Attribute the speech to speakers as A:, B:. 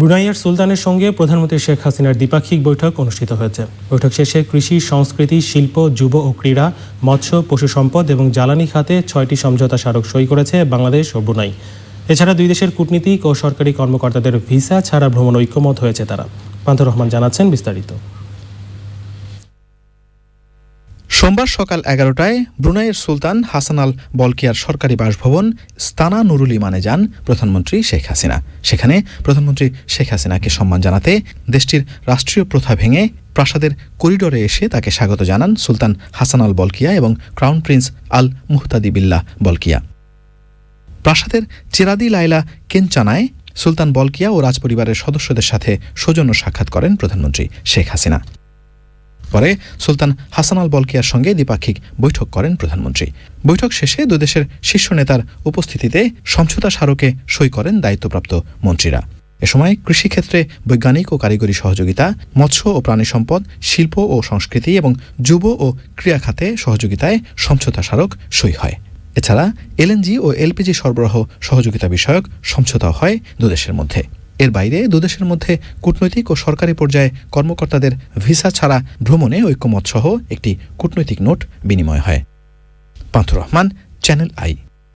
A: ব্রুনাইয়ের সুলতানের সঙ্গে প্রধানমন্ত্রী শেখ হাসিনার দ্বিপাক্ষিক বৈঠক অনুষ্ঠিত হয়েছে। বৈঠক শেষে কৃষি, সংস্কৃতি, শিল্প, যুব ও ক্রীড়া, মৎস্য, পশু সম্পদ এবং জ্বালানি খাতে ছয়টি সমঝোতা স্মারক সই করেছে বাংলাদেশ ও ব্রুনাই এছাড়া দুই দেশের কূটনীতিক ও সরকারি কর্মকর্তাদের ভিসা ছাড়া ভ্রমণ ঐক্যমত হয়েছে তারা। পান্থ রহমান জানাচ্ছেন বিস্তারিত।
B: সোমবার সকাল এগারোটায় ব্রুনাইয়ের সুলতান হাসান আল বলকিয়ার সরকারি বাসভবন স্তানা নুরুল ইমানে যান প্রধানমন্ত্রী শেখ হাসিনা। সেখানে প্রধানমন্ত্রী শেখ হাসিনাকে সম্মান জানাতে দেশটির রাষ্ট্রীয় প্রথা ভেঙে প্রাসাদের করিডোরে এসে তাকে স্বাগত জানান সুলতান হাসান আল বলকিয়া এবং crown prince Al Muhtadee Billah Bolkiah. প্রাসাদের চেরাদি লাইলা কেঞ্চানায় সুলতান বলকিয়া ও রাজপরিবারের সদস্যদের সাথে সৌজন্য সাক্ষাৎ করেন প্রধানমন্ত্রী শেখ হাসিনা। পরে সুলতান হাসান আল বলকিয়ার সঙ্গে দ্বিপাক্ষিক বৈঠক করেন প্রধানমন্ত্রী। বৈঠক শেষে দুদেশের শীর্ষ নেতার উপস্থিতিতে সমঝোতা স্মারকে সই করেন দায়িত্বপ্রাপ্ত মন্ত্রীরা। এ সময় কৃষিক্ষেত্রে বৈজ্ঞানিক ও কারিগরি সহযোগিতা, মৎস্য ও প্রাণী সম্পদ, শিল্প ও সংস্কৃতি এবং যুব ও ক্রীড়া খাতে সহযোগিতায় সমঝোতা স্মারক সই হয়। এছাড়া এলএনজি ও এলপিজি সরবরাহ সহযোগিতা বিষয়ক সমঝোতা হয় দুদেশের মধ্যে। এর বাইরে দুদেশের মধ্যে কূটনৈতিক ও সরকারি পর্যায়ে কর্মকর্তাদের ভিসা ছাড়া ভ্রমণে ঐক্যমত সহ একটি কূটনৈতিক নোট বিনিময় হয়। Panthur Rahman, channel I.